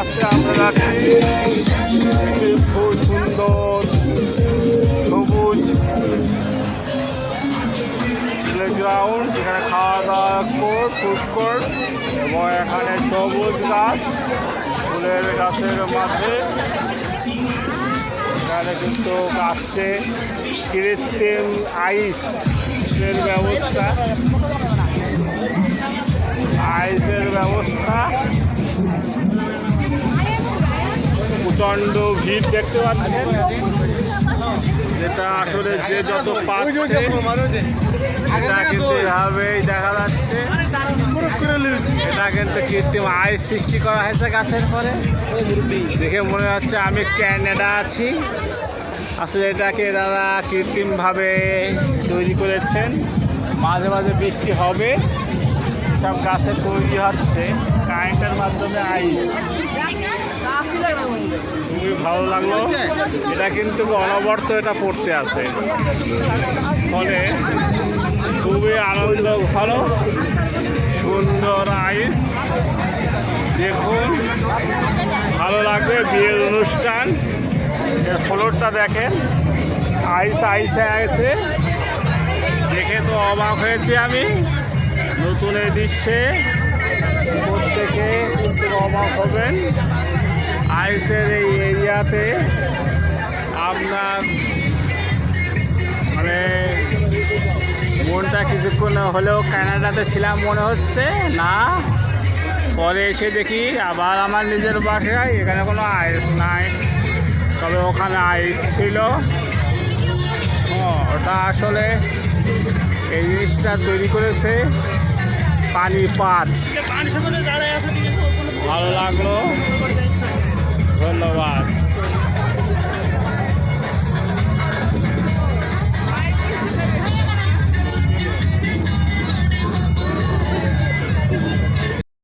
আস্তে আমরা একটি খুব সুন্দর। সবুজ। প্লেগ্রাউন্ড এখানে খাওয়া দাওয়া কোর্ট ফুড কোর্ট এবং এখানে সবুজ গাছ, ফুলের গাছের মাঝে এখানে কিন্তু আসছে কৃত্রিম আইস এর ব্যবস্থা। আইসের ব্যবস্থা। প্রচণ্ড ভিড় দেখতে পাচ্ছেন। যেটা আসলে যে যত পাচ্ছে, এটা কিন্তু এভাবেই দেখা যাচ্ছে। এটা কিন্তু কৃত্রিম আইস সৃষ্টি করা হয়েছে গাছের পরে। দেখে মনে হচ্ছে আমি ক্যানাডা আছি। আসলে এটাকে তারা কৃত্রিমভাবে তৈরি করেছেন। মাঝে মাঝে বৃষ্টি হবে। সব গাছে তৈরি হচ্ছে, কারেন্টের মাধ্যমে আইস খুবই ভালো লাগল। এটা কিন্তু অনবর্ত এটা পড়তে আছে। ফলে খুবই আনন্দ, ভালো, সুন্দর আইস। দেখুন, ভালো লাগবে বিয়ের অনুষ্ঠান। ফ্লোরটা দেখেন। আইস আইসে আছে। দেখে তো অবাক হয়েছি আমি। নতুন এই দৃশ্যে প্রত্যেকে কিন্তু অবাক হবেন। আইসের এই এরিয়াতে আপনার মানে মনটা কিছুক্ষণ হলেও কানাডাতে ছিলাম মনে হচ্ছে, না? পরে এসে দেখি আবার আমার নিজের বাসায়, এখানে কোনো আইস নাই। তবে ওখানে আইস ছিল। ওটা আসলে এই জিনিসটা তৈরি করেছে। পানিপাত। ভালো লাগল।